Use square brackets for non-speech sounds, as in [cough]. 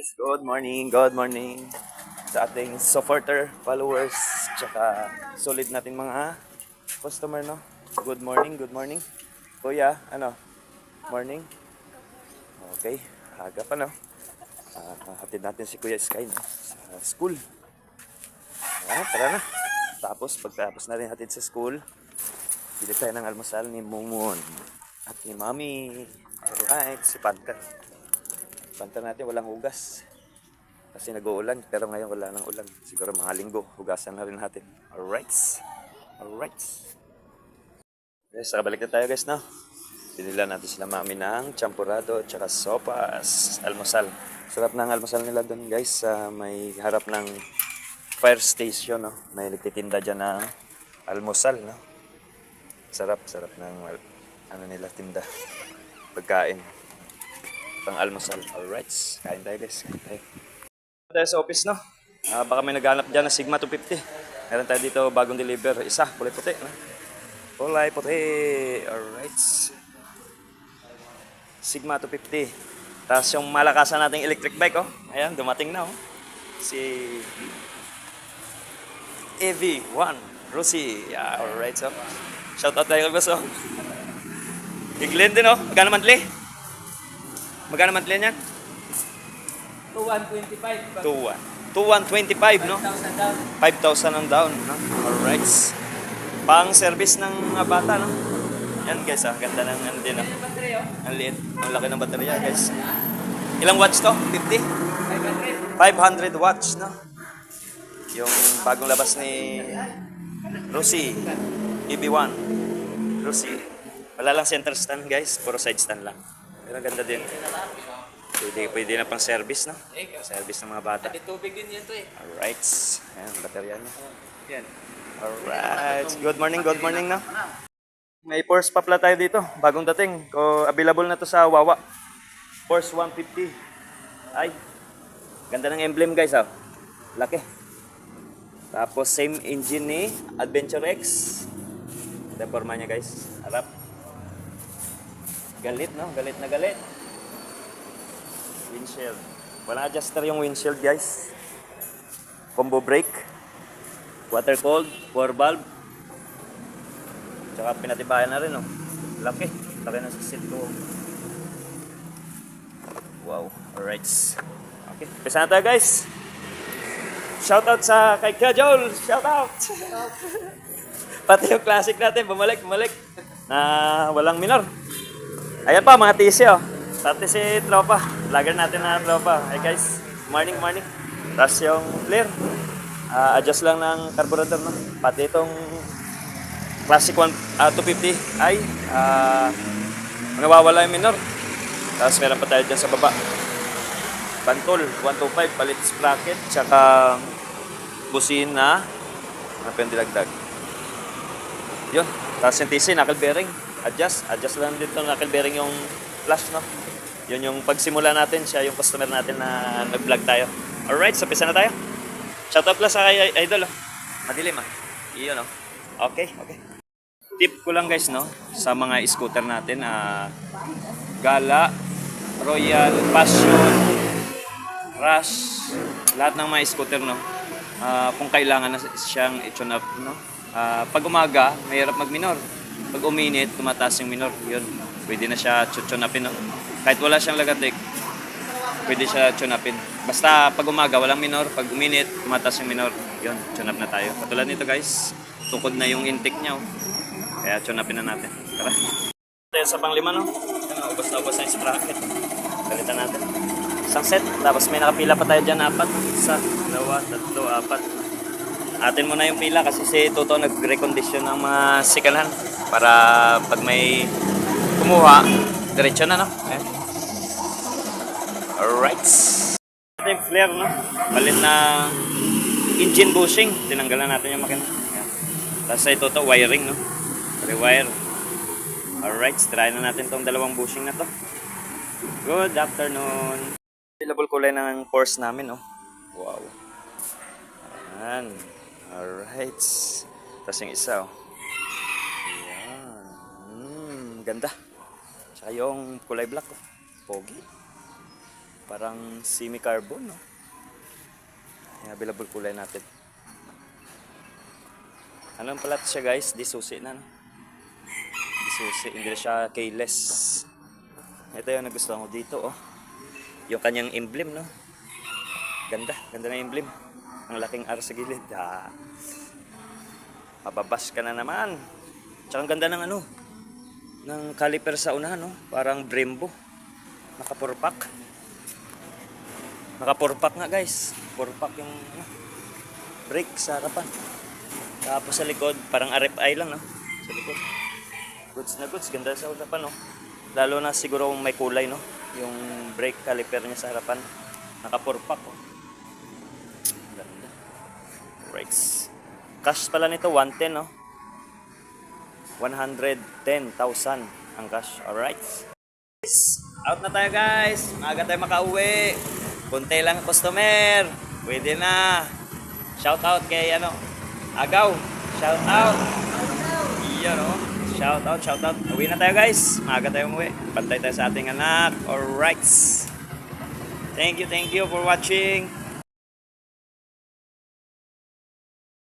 guys, good morning, good morning sa ating supporter, followers, tsaka solid nating mga customer, no? Good morning, good morning. Kuya, ano? Morning? Okay, aga pa, no? Hatid natin si Kuya Sky, no? Sa school. Ah, tara na. Tapos, pagtapos na rin hatid sa school, bili tayo ng almusal ni Mungon at ni Mami. Alright, si Panta. Panta natin, walang hugas. Kasi nag-uulan, pero ngayon wala nang ulan. Siguro mga linggo, hugasan na rin natin. Alright. Alright. Guys, nakabalik na tayo guys, no? Binila natin sila mami ng champurado at saka sopas, almusal. Sarap ng almusal nila doon guys, sa may harap ng fire station, no? May nagtitinda dyan na almusal, no? Sarap, sarap ng ano nila tinda. Pagkain. Pang almusal. Alright. Kain tayo guys. Kain tayo. Tayo sa office no. Ah, baka may naghanap dyan na Sigma 250. Meron tayo dito bagong deliver. Isa, kulay puti. No? Kulay puti. Alright. Sigma 250. Tapos yung malakasan nating electric bike oh. Ayan, dumating na oh. Si AV1 Rosie. Yeah, alright so. Shout out tayo kay boss oh. Iglen din oh. Magkano monthly? Magkano monthly niyan? 2125. 2-1. 2-125, no? 1,000 down. 5,000 ang down, no? Alright. Pang service ng mga bata, no? Yan guys, ah. Ganda ng ano din, ah. Ano battery oh? Ang liit. Ang laki ng baterya, guys. Ilang watts to? 50? 500. 500 watts, no? Yung bagong labas ni Rosie. EB1. Rosie. Wala lang center stand, guys. Puro side stand lang. Pero ang ganda din. Pwede, pwede na pang service, no? Service ng mga bata. May tubig din yan to eh. Alright. Ayan, baterya niya. Yan. Alright. Good morning, good morning na. May Force pa pala tayo dito. Bagong dating. Ko available na to sa Wawa. Force 150. Ay. Ganda ng emblem guys ah. Laki. Tapos same engine ni Adventure X. Ito forma niya guys. Harap. Galit no? Galit na galit. Windshield. Walang adjuster yung windshield guys. Combo brake. Water cold, four valve. Tsaka pinatibayan na rin, oh. Laki. Laki na sa seat ko. Wow. Alright. Okay. Pisa na tayo, guys. Shout out sa kay Kuya Joel. Shout out. [laughs] Pati yung classic natin. Bumalik, bumalik. Na walang minor. Ayan pa, mga TC, oh. Pati si Tropa. Lager natin na Tropa. Hey, guys. Morning, morning. Tapos yung flare. Ah, adjust lang ng carburetor, no? Pati itong Classic 1, ah, 250 ay ah nawawala yung minor. Tapos meron pa tayo dyan sa baba. Pantol, 125, palit sprocket, tsaka busina na pendilagdag. Yun. Tapos yung TC, knuckle bearing. Adjust. Adjust lang dito knuckle bearing yung flash, no? Yun yung pagsimula natin, siya yung customer natin na nag-vlog tayo. Alright, so pisa na tayo. Shoutout pala sa kay Idol, oh. Madilim, ah. Iyon, oh. Okay, okay. Tip ko lang guys, no? Sa mga scooter natin, ah, Gala, Royal, Passion, Rush, lahat ng mga scooter, no? Ah, kung kailangan na siyang i-tune up, no? Ah, pag umaga, mahirap mag-minor. Pag uminit, tumataas yung minor. Yun, pwede na siya no? Kahit wala siyang lagatik, pwede siya tune upin. Basta pag umaga, walang minor. Pag uminit, tumataas yung minor. Yun, tune up na tayo. Katulad nito guys, tukod na yung intake niya. Oh. Kaya tune upin na natin. Tara. Tayo sa panglima, no? Ano, ubos na ubos na yung sprocket. Balitan natin. Isang set. Tapos may nakapila pa tayo dyan, apat. Isa, dalawa, tatlo, apat. Atin mo na yung pila kasi si Toto nag-recondition ng mga sikalhan para pag may kumuha, diretso na, no? Ayan. Alright. Ito yung flare, no? Palit na engine bushing. Tinanggalan natin yung makina. Ayan. Tapos ito to, wiring, no? Rewire. Alright, try na natin tong dalawang bushing na to. Good afternoon. Available kulay ng course namin, no? Wow. Ayan. Alright. Tapos yung isa, oh. Ayan. Hmm, ganda. Tsaka yung kulay black, oh. Pogi. Parang semi-carbon, no? Yung available kulay natin. Ano pala siya guys? Di susi na, no? Di susi. Hindi siya keyless. Ito yung nagustuhan ko dito, oh. Yung kanyang emblem, no? Ganda. Ganda na emblem. Ang laking R sa gilid. Ah. Mababas ka na naman. Tsaka ang ganda ng ano, ng caliper sa unahan, no? Parang Brembo. Nakapurpak. Nakapurpak nga, guys. Purpak yung ano, brake sa harapan. Tapos sa likod, parang RFI lang, no? Sa likod. Goods na goods. Ganda sa harapan, no? Lalo na siguro kung may kulay, no? Yung brake caliper niya sa harapan. Nakapurpak, oh. Right. Cash pala nito, 110, no? 110,000 ang cash. Alright. Out na tayo guys. Maaga tayo makauwi. Punti lang ang customer. Pwede na. Shout out kay ano. Agaw. Shout out. Iyan o. Shout out, shout out. Uwi na tayo guys. Maaga tayo umuwi. Pantay tayo sa ating anak. Alright. Thank you, thank you for watching.